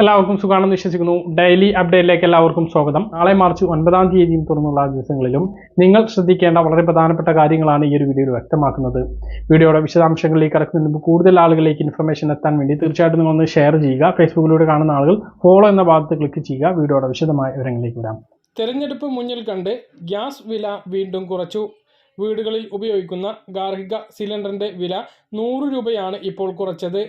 എല്ലാവർക്കും സുഖാണെന്ന് വിശ്വസിക്കുന്നു. ഡെയിലി അപ്ഡേറ്റിലേക്ക് എല്ലാവർക്കും സ്വാഗതം. നാളെ മാർച്ച് ഒൻപതാം തീയതിയും തുറന്നുള്ള ദിവസങ്ങളിലും നിങ്ങൾ ശ്രദ്ധിക്കേണ്ട വളരെ പ്രധാനപ്പെട്ട കാര്യങ്ങളാണ് ഈ ഒരു വീഡിയോയിൽ വ്യക്തമാക്കുന്നത്. വീഡിയോയുടെ വിശദാംശങ്ങളിലേക്ക് കടക്കുന്നതിന് മുമ്പ് കൂടുതൽ ആളുകളിലേക്ക് ഇൻഫർമേഷൻ എത്താൻ വേണ്ടി തീർച്ചയായിട്ടും നിങ്ങൾ ഒന്ന് ഷെയർ ചെയ്യുക. ഫേസ്ബുക്കിലൂടെ കാണുന്ന ആളുകൾ ഫോളോ എന്ന ഭാഗത്ത് ക്ലിക്ക് ചെയ്യുക. വീഡിയോയുടെ വിശദമായ വിവരങ്ങളിലേക്ക് വരാം. തെരഞ്ഞെടുപ്പ് മുന്നിൽ കണ്ട് ഗ്യാസ് വില വീണ്ടും കുറച്ചു. വീടുകളിൽ ഉപയോഗിക്കുന്ന ഗാർഹിക സിലിണ്ടറിന്റെ വില നൂറ് രൂപയാണ് ഇപ്പോൾ കുറച്ചത്.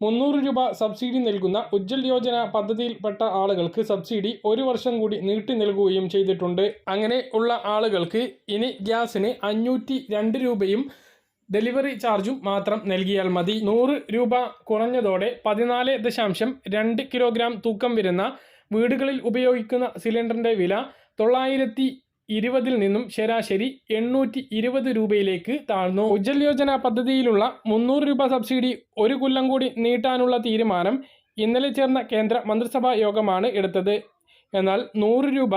മുന്നൂറ് രൂപ സബ്സിഡി നൽകുന്ന ഉജ്ജൽ യോജന പദ്ധതിയിൽപ്പെട്ട ആളുകൾക്ക് സബ്സിഡി ഒരു വർഷം കൂടി നീട്ടി നൽകുകയും ചെയ്തിട്ടുണ്ട്. അങ്ങനെ ഉള്ള ആളുകൾക്ക് ഇനി ഗ്യാസിന് അഞ്ഞൂറ്റി രണ്ട് രൂപയും ഡെലിവറി ചാർജും മാത്രം നൽകിയാൽ മതി. നൂറ് രൂപ കുറഞ്ഞതോടെ പതിനാല് ദശാംശം രണ്ട് കിലോഗ്രാം തൂക്കം വരുന്ന വീടുകളിൽ ഉപയോഗിക്കുന്ന സിലിണ്ടറിന്റെ വില തൊള്ളായിരത്തി ഇരുപതിൽ നിന്നും ശരാശരി എണ്ണൂറ്റി ഇരുപത് രൂപയിലേക്ക് താഴ്ന്നു. ഉജ്ജൽ യോജന പദ്ധതിയിലുള്ള മുന്നൂറ് രൂപ സബ്സിഡി ഒരു കൊല്ലം കൂടി നീട്ടാനുള്ള തീരുമാനം ഇന്നലെ ചേർന്ന കേന്ദ്ര മന്ത്രിസഭാ യോഗമാണ് എടുത്തത്. എന്നാൽ നൂറ് രൂപ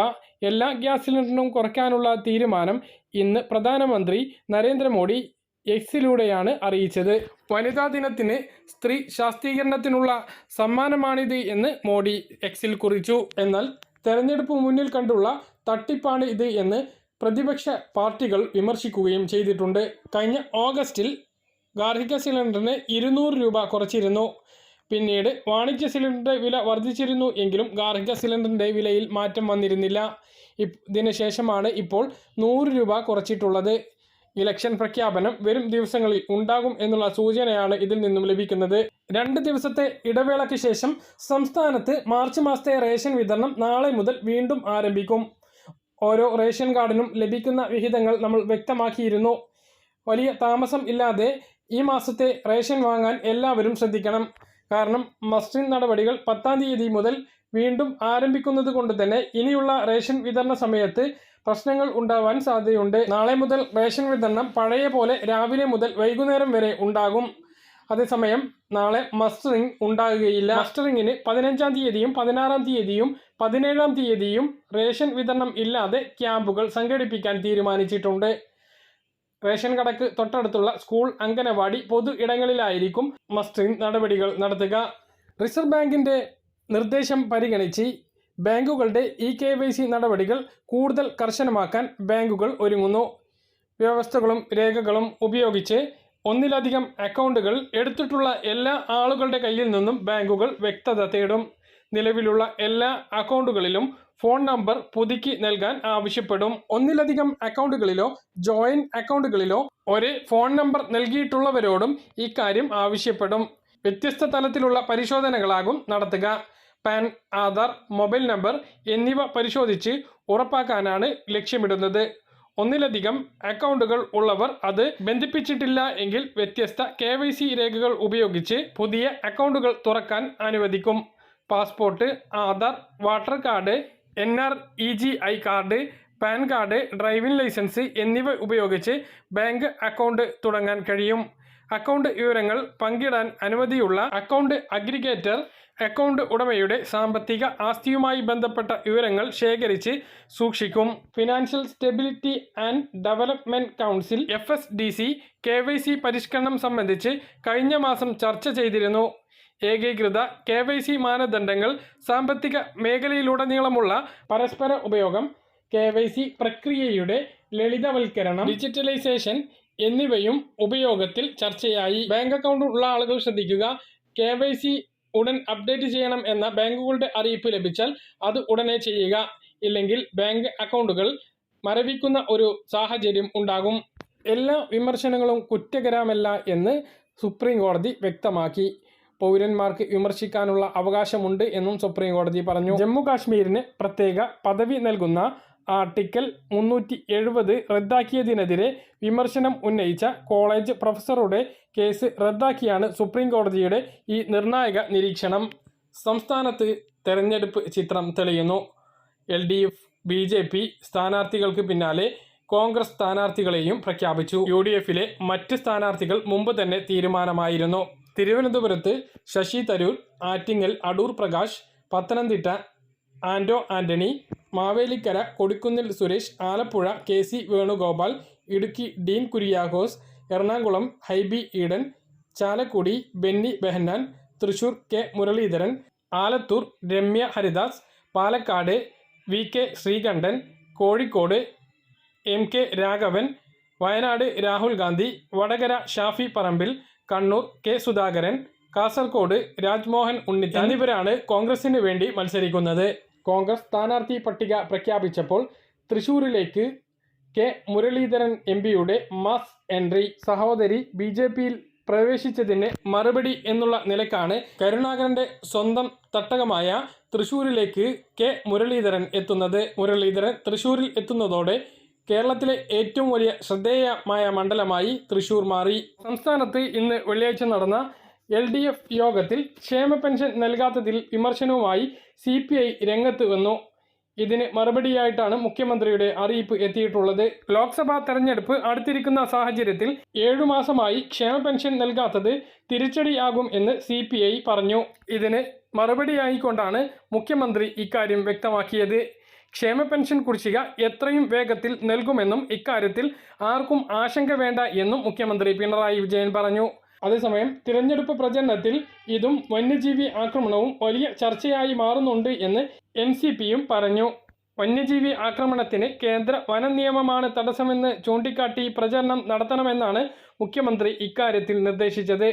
എല്ലാ ഗ്യാസ് സിലിണ്ടറിനും കുറയ്ക്കാനുള്ള തീരുമാനം ഇന്ന് പ്രധാനമന്ത്രി നരേന്ദ്രമോദി എക്സിലൂടെയാണ് അറിയിച്ചത്. വനിതാ ദിനത്തിന് സ്ത്രീ ശാസ്ത്രീകരണത്തിനുള്ള സമ്മാനമാണിത് എന്ന് മോഡി എക്സിൽ കുറിച്ചു. എന്നാൽ തെരഞ്ഞെടുപ്പ് മുന്നിൽ കണ്ടുള്ള തട്ടിപ്പാണ് ഇത് എന്ന് പ്രതിപക്ഷ പാർട്ടികൾ വിമർശിക്കുകയും ചെയ്തിട്ടുണ്ട്. കഴിഞ്ഞ ഓഗസ്റ്റിൽ ഗാർഹിക സിലിണ്ടറിന് ഇരുന്നൂറ് രൂപ കുറച്ചിരുന്നു. പിന്നീട് വാണിജ്യ സിലിണ്ടറിന്റെ വില വർദ്ധിച്ചിരുന്നു എങ്കിലും ഗാർഹിക സിലിണ്ടറിന്റെ വിലയിൽ മാറ്റം വന്നിരുന്നില്ല. ഇതിനു ശേഷമാണ് ഇപ്പോൾ നൂറ് രൂപ കുറച്ചിട്ടുള്ളത്. ഇലക്ഷൻ പ്രഖ്യാപനം വരും ദിവസങ്ങളിൽ ഉണ്ടാകും എന്നുള്ള സൂചനയാണ് ഇതിൽ നിന്നും ലഭിക്കുന്നത്. രണ്ട് ദിവസത്തെ ഇടവേളയ്ക്ക് ശേഷം സംസ്ഥാനത്ത് മാർച്ച് മാസത്തെ റേഷൻ വിതരണം നാളെ മുതൽ വീണ്ടും ആരംഭിക്കും. ഓരോ റേഷൻ കാർഡിനും ലഭിക്കുന്ന വിഹിതങ്ങൾ നമ്മൾ വ്യക്തമാക്കിയിരുന്നു. വലിയ താമസം ഇല്ലാതെ ഈ മാസത്തെ റേഷൻ വാങ്ങാൻ എല്ലാവരും ശ്രദ്ധിക്കണം. കാരണം മസ്റ്റിൻ നടപടികൾ പത്താം തീയതി മുതൽ വീണ്ടും ആരംഭിക്കുന്നത് കൊണ്ട് തന്നെ ഇനിയുള്ള റേഷൻ വിതരണ സമയത്ത് പ്രശ്നങ്ങൾ ഉണ്ടാവാൻ സാധ്യതയുണ്ട്. നാളെ മുതൽ റേഷൻ വിതരണം പഴയ പോലെ രാവിലെ മുതൽ വൈകുന്നേരം വരെ ഉണ്ടാകും. അതേസമയം നാളെ മസ്റ്ററിംഗ് ഉണ്ടാകുകയില്ല. മസ്റ്ററിംഗിന് പതിനഞ്ചാം തീയതിയും പതിനാറാം തീയതിയും പതിനേഴാം തീയതിയും റേഷൻ വിതരണം ഇല്ലാതെ ക്യാമ്പുകൾ സംഘടിപ്പിക്കാൻ തീരുമാനിച്ചിട്ടുണ്ട്. റേഷൻ കടക്ക് തൊട്ടടുത്തുള്ള സ്കൂൾ അംഗനവാടി പൊതു ഇടങ്ങളിലായിരിക്കും മസ്റ്ററിംഗ് നടപടികൾ നടത്തുക. റിസർവ് ബാങ്കിന്റെ നിർദ്ദേശം പരിഗണിച്ച് ബാങ്കുകളുടെ ഇ കെ വൈ സി നടപടികൾ കൂടുതൽ കർശനമാക്കാൻ ബാങ്കുകൾ ഒരുങ്ങുന്നു. വ്യവസ്ഥകളും രേഖകളും ഉപയോഗിച്ച് ഒന്നിലധികം അക്കൗണ്ടുകൾ എടുത്തിട്ടുള്ള എല്ലാ ആളുകളുടെ കയ്യിൽ നിന്നും ബാങ്കുകൾ വ്യക്തത തേടും. നിലവിലുള്ള എല്ലാ അക്കൗണ്ടുകളിലും ഫോൺ നമ്പർ പുതുക്കി നൽകാൻ ആവശ്യപ്പെടും. ഒന്നിലധികം അക്കൗണ്ടുകളിലോ ജോയിന്റ് അക്കൗണ്ടുകളിലോ ഒരേ ഫോൺ നമ്പർ നൽകിയിട്ടുള്ളവരോടും ഇക്കാര്യം ആവശ്യപ്പെടും. വ്യത്യസ്ത തലത്തിലുള്ള പരിശോധനകളാകും നടത്തുക. പാൻ ആധാർ മൊബൈൽ നമ്പർ എന്നിവ പരിശോധിച്ച് ഉറപ്പാക്കാനാണ് ലക്ഷ്യമിടുന്നത്. ഒന്നിലധികം അക്കൗണ്ടുകൾ ഉള്ളവർ അത് ബന്ധിപ്പിച്ചിട്ടില്ല എങ്കിൽ വ്യത്യസ്ത കെ രേഖകൾ ഉപയോഗിച്ച് പുതിയ അക്കൗണ്ടുകൾ തുറക്കാൻ അനുവദിക്കും. Passport Aadhaar voter card N R E G I card PAN card driving licence എന്നിവ ഉപയോഗിച്ച് ബാങ്ക് അക്കൗണ്ട് തുടങ്ങാൻ കഴിയും. അക്കൗണ്ട് വിവരങ്ങൾ പങ്കിടാൻ അനുമതിയുള്ള അക്കൗണ്ട് അഗ്രിഗേറ്റർ അക്കൗണ്ട് ഉടമയുടെ സാമ്പത്തിക ആസ്തിയുമായി ബന്ധപ്പെട്ട വിവരങ്ങൾ ശേഖരിച്ച് സൂക്ഷിക്കും. Financial stability and development council F S D C K Y C പരിഷ്കരണം സംബന്ധിച്ച് കഴിഞ്ഞ മാസം ചർച്ച ചെയ്തിരുന്നു. ഏകീകൃത കെ വൈ സി മാനദണ്ഡങ്ങൾ സാമ്പത്തിക മേഖലയിലുടനീളമുള്ള പരസ്പര ഉപയോഗം കെ വൈ സി പ്രക്രിയയുടെ ലളിതവൽക്കരണം ഡിജിറ്റലൈസേഷൻ എന്നിവയും ഉപയോഗത്തിൽ ചർച്ചയായി. ബാങ്ക് അക്കൗണ്ട് ഉള്ള ആളുകൾ ശ്രദ്ധിക്കുക. കെ വൈ സി ഉടൻ അപ്ഡേറ്റ് ചെയ്യണം എന്ന ബാങ്കുകളുടെ അറിയിപ്പ് ലഭിച്ചാൽ അത് ഉടനെ ചെയ്യുക. ഇല്ലെങ്കിൽ ബാങ്ക് അക്കൗണ്ടുകൾ മരവിക്കുന്ന ഒരു സാഹചര്യം ഉണ്ടാകും. എല്ലാ വിമർശനങ്ങളും കുറ്റകരമല്ല എന്ന് സുപ്രീം കോടതി വ്യക്തമാക്കി. പൗരന്മാർക്ക് വിമർശിക്കാനുള്ള അവകാശമുണ്ട് എന്നും സുപ്രീം കോടതി പറഞ്ഞു. ജമ്മു കാശ്മീരിന് പ്രത്യേക പദവി നൽകുന്ന ആർട്ടിക്കിൾ മുന്നൂറ്റി എഴുപത് റദ്ദാക്കിയതിനെതിരെ വിമർശനം ഉന്നയിച്ച കോളേജ് പ്രൊഫസറുടെ കേസ് റദ്ദാക്കിയാണ് സുപ്രീം കോടതിയുടെ ഈ നിർണായക നിരീക്ഷണം. സംസ്ഥാനത്ത് തെരഞ്ഞെടുപ്പ് ചിത്രം തെളിയുന്നു. L D F B J P സ്ഥാനാർത്ഥികൾക്ക് പിന്നാലെ കോൺഗ്രസ് സ്ഥാനാർത്ഥികളെയും പ്രഖ്യാപിച്ചു. യു ഡി എഫിലെ മറ്റ് സ്ഥാനാർത്ഥികൾ മുമ്പ് തന്നെ തീരുമാനമായിരുന്നു. തിരുവനന്തപുരത്ത് Shashi Tharoor Attingal Adoor Prakash Pathanamthitta Anto Antony Mavelikkara Kodikunnil Suresh Alappuzha K C Venugopal Idukki Dean Kuriakose Ernakulam Hibi Eden Chalakudy Benny Behanan Thrissur K Muraleedharan Alathur Ramya Haridas Palakkad V K Sreekandan Kozhikode M K Raghavan Wayanad Rahul Gandhi Vadakara Shafi Parambil Kannur K Sudhakaran Kasaragod Rajmohan Unnithan എന്നിവരാണ് കോൺഗ്രസിന് വേണ്ടി മത്സരിക്കുന്നത്. കോൺഗ്രസ് സ്ഥാനാർത്ഥി പട്ടിക പ്രഖ്യാപിച്ചപ്പോൾ തൃശൂരിലേക്ക് K Muraleedharan M പിയുടെ mass entry സഹോദരി ബി ജെ പിയിൽ പ്രവേശിച്ചതിന് മറുപടി എന്നുള്ള നിലക്കാണ് കരുണാകരന്റെ സ്വന്തം തട്ടകമായ തൃശൂരിലേക്ക് കെ മുരളീധരൻ എത്തുന്നത്. മുരളീധരൻ തൃശൂരിൽ എത്തുന്നതോടെ കേരളത്തിലെ ഏറ്റവും വലിയ ശ്രദ്ധേയമായ മണ്ഡലമായി തൃശൂർ മാറി. സംസ്ഥാനത്ത് ഇന്ന് വെള്ളിയാഴ്ച നടന്ന എൽ ഡി എഫ് യോഗത്തിൽ ക്ഷേമ പെൻഷൻ നൽകാത്തതിൽ വിമർശനവുമായി സി പി ഐ രംഗത്ത് വന്നു. ഇതിന് മറുപടിയായിട്ടാണ് മുഖ്യമന്ത്രിയുടെ അറിയിപ്പ് എത്തിയിട്ടുള്ളത്. ലോക്സഭാ തെരഞ്ഞെടുപ്പ് അടുത്തിരിക്കുന്ന സാഹചര്യത്തിൽ ഏഴു മാസമായി ക്ഷേമ പെൻഷൻ നൽകാത്തത് തിരിച്ചടിയാകും എന്ന് സി പി ഐ പറഞ്ഞു. ഇതിന് മറുപടിയായിക്കൊണ്ടാണ് മുഖ്യമന്ത്രി ഇക്കാര്യം വ്യക്തമാക്കിയത്. ക്ഷേമ പെൻഷൻ കുടിശ്ശിക എത്രയും വേഗത്തിൽ നൽകുമെന്നും ഇക്കാര്യത്തിൽ ആർക്കും ആശങ്ക വേണ്ട എന്നും മുഖ്യമന്ത്രി പിണറായി വിജയൻ പറഞ്ഞു. അതേസമയം തിരഞ്ഞെടുപ്പ് പ്രചരണത്തിൽ ഇതും വന്യജീവി ആക്രമണവും വലിയ ചർച്ചയായി മാറുന്നുണ്ട് എന്ന് എൻ പറഞ്ഞു. വന്യജീവി ആക്രമണത്തിന് കേന്ദ്ര വന നിയമമാണ് തടസ്സമെന്ന് ചൂണ്ടിക്കാട്ടി പ്രചരണം നടത്തണമെന്നാണ് മുഖ്യമന്ത്രി ഇക്കാര്യത്തിൽ നിർദ്ദേശിച്ചത്.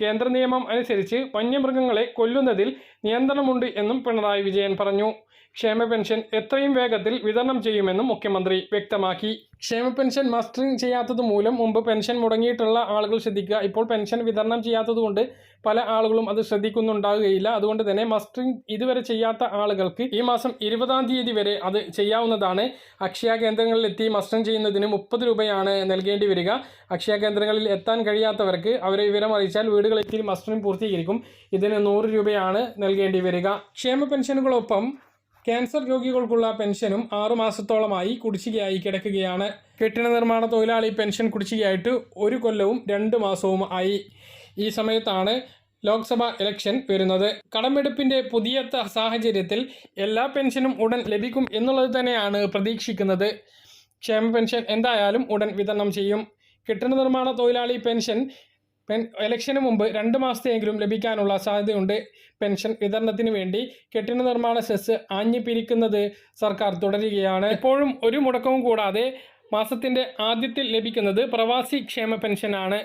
കേന്ദ്ര നിയമം അനുസരിച്ച് വന്യമൃഗങ്ങളെ കൊല്ലുന്നതിൽ നിയന്ത്രണമുണ്ട് എന്നും പിണറായി വിജയൻ പറഞ്ഞു. ക്ഷേമ പെൻഷൻ എത്രയും വേഗത്തിൽ വിതരണം ചെയ്യുമെന്നും മുഖ്യമന്ത്രി വ്യക്തമാക്കി. ക്ഷേമ പെൻഷൻ മസ്റ്ററിംഗ് ചെയ്യാത്തത് മൂലം മുമ്പ് പെൻഷൻ മുടങ്ങിയിട്ടുള്ള ആളുകൾ ശ്രദ്ധിക്കുക. ഇപ്പോൾ പെൻഷൻ വിതരണം ചെയ്യാത്തതുകൊണ്ട് പല ആളുകളും അത് ശ്രദ്ധിക്കുന്നുണ്ടാകുകയില്ല അതുകൊണ്ട് തന്നെ മസ്റ്ററിംഗ് ഇതുവരെ ചെയ്യാത്ത ആളുകൾക്ക് ഈ മാസം ഇരുപതാം തീയതി വരെ അത് ചെയ്യാവുന്നതാണ്. അക്ഷയ കേന്ദ്രങ്ങളിൽ എത്തി മസ്റ്ററിംഗ് ചെയ്യുന്നതിന് മുപ്പത് രൂപയാണ് നൽകേണ്ടി വരിക. അക്ഷയ കേന്ദ്രങ്ങളിൽ എത്താൻ കഴിയാത്തവർക്ക് അവരെ വിവരം അറിയിച്ചാൽ വീടുകളെത്തി മസ്റ്ററിംഗ് പൂർത്തീകരിക്കും. ഇതിന് നൂറ് രൂപയാണ് നൽകേണ്ടി വരിക. ക്ഷേമ പെൻഷനുകളൊപ്പം ക്യാൻസർ രോഗികൾക്കുള്ള പെൻഷനും ആറുമാസത്തോളമായി കുടിശ്ശികയായി കിടക്കുകയാണ്. കെട്ടിട നിർമ്മാണ തൊഴിലാളി പെൻഷൻ കുടിശ്ശികയായിട്ട് ഒരു കൊല്ലവും രണ്ട് മാസവും ആയി. ഈ സമയത്താണ് ലോക്സഭ ഇലക്ഷൻ വരുന്നത്. കടമെടുപ്പിന്റെ പുതിയ സാഹചര്യത്തിൽ എല്ലാ പെൻഷനും ഉടൻ ലഭിക്കും എന്നുള്ളത് തന്നെയാണ് പ്രതീക്ഷിക്കുന്നത്. ക്ഷേമ പെൻഷൻ എന്തായാലും ഉടൻ വിതരണം ചെയ്യും. കെട്ടിട നിർമ്മാണ തൊഴിലാളി പെൻഷൻ പെൻ ഇലക്ഷന് മുമ്പ് രണ്ട് മാസത്തെയെങ്കിലും ലഭിക്കാനുള്ള സാധ്യതയുണ്ട്. പെൻഷൻ വിതരണത്തിന് വേണ്ടി കെട്ടിട നിർമ്മാണ സെസ് ആഞ്ഞു പിരിക്കുന്നത് സർക്കാർ തുടരുകയാണ്. ഇപ്പോഴും ഒരു മുടക്കവും കൂടാതെ മാസത്തിന്റെ ആദ്യത്തിൽ ലഭിക്കുന്നത് പ്രവാസി ക്ഷേമ പെൻഷനാണ്.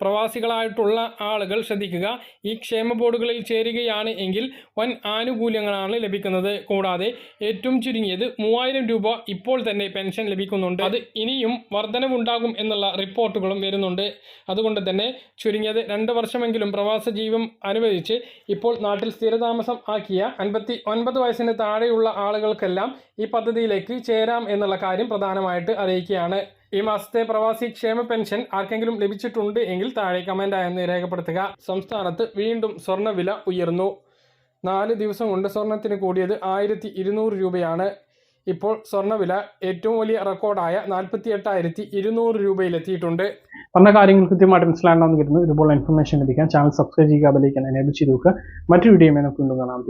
പ്രവാസികളായിട്ടുള്ള ആളുകൾ ശ്രദ്ധിക്കുക. ഈ ക്ഷേമ ബോർഡുകളിൽ ചേരുകയാണ് എങ്കിൽ വൻ ആനുകൂല്യങ്ങളാണ് ലഭിക്കുന്നത്. കൂടാതെ ഏറ്റവും ചുരുങ്ങിയത് മൂവായിരം രൂപ ഇപ്പോൾ തന്നെ പെൻഷൻ ലഭിക്കുന്നുണ്ട്. അത് ഇനിയും വർധനവുണ്ടാകും എന്നുള്ള റിപ്പോർട്ടുകളും വരുന്നുണ്ട്. അതുകൊണ്ട് തന്നെ ചുരുങ്ങിയത് രണ്ട് വർഷമെങ്കിലും പ്രവാസ ജീവം അനുവദിച്ച് ഇപ്പോൾ നാട്ടിൽ സ്ഥിരതാമസം ആക്കിയ അൻപത്തി ഒൻപത് വയസ്സിന് താഴെയുള്ള ആളുകൾക്കെല്ലാം ഈ പദ്ധതിയിലേക്ക് ചേരാം എന്നുള്ള കാര്യം പ്രധാനമായിട്ട് അറിയിക്കുകയാണ്. ഈ മാസത്തെ പ്രവാസി ക്ഷേമ പെൻഷൻ ആർക്കെങ്കിലും ലഭിച്ചിട്ടുണ്ട് എങ്കിൽ താഴെ കമന്റായെന്ന് രേഖപ്പെടുത്തുക. സംസ്ഥാനത്ത് വീണ്ടും സ്വർണവില ഉയർന്നു. നാല് ദിവസം കൊണ്ട് സ്വർണത്തിന് കൂടിയത് ആയിരത്തി ഇരുന്നൂറ് രൂപയാണ്. ഇപ്പോൾ സ്വർണവില ഏറ്റവും വലിയ റെക്കോർഡായ നാൽപ്പത്തി എട്ടായിരത്തി ഇരുന്നൂറ് രൂപയിലെത്തിയിട്ടുണ്ട്. പറഞ്ഞ കാര്യങ്ങൾ കൃത്യമായിട്ട് മനസ്സിലാകണമെന്ന് കരുതുന്നു. ഇതുപോലെ ഇൻഫർമേഷൻ ലഭിക്കാൻ ചാനൽ സബ്സ്ക്രൈബ് ചെയ്യുക അതിലേക്ക് എനേബിൾ ചെയ്ത് നോക്കുക മറ്റു വീഡിയോ നമുക്ക് കാണാം.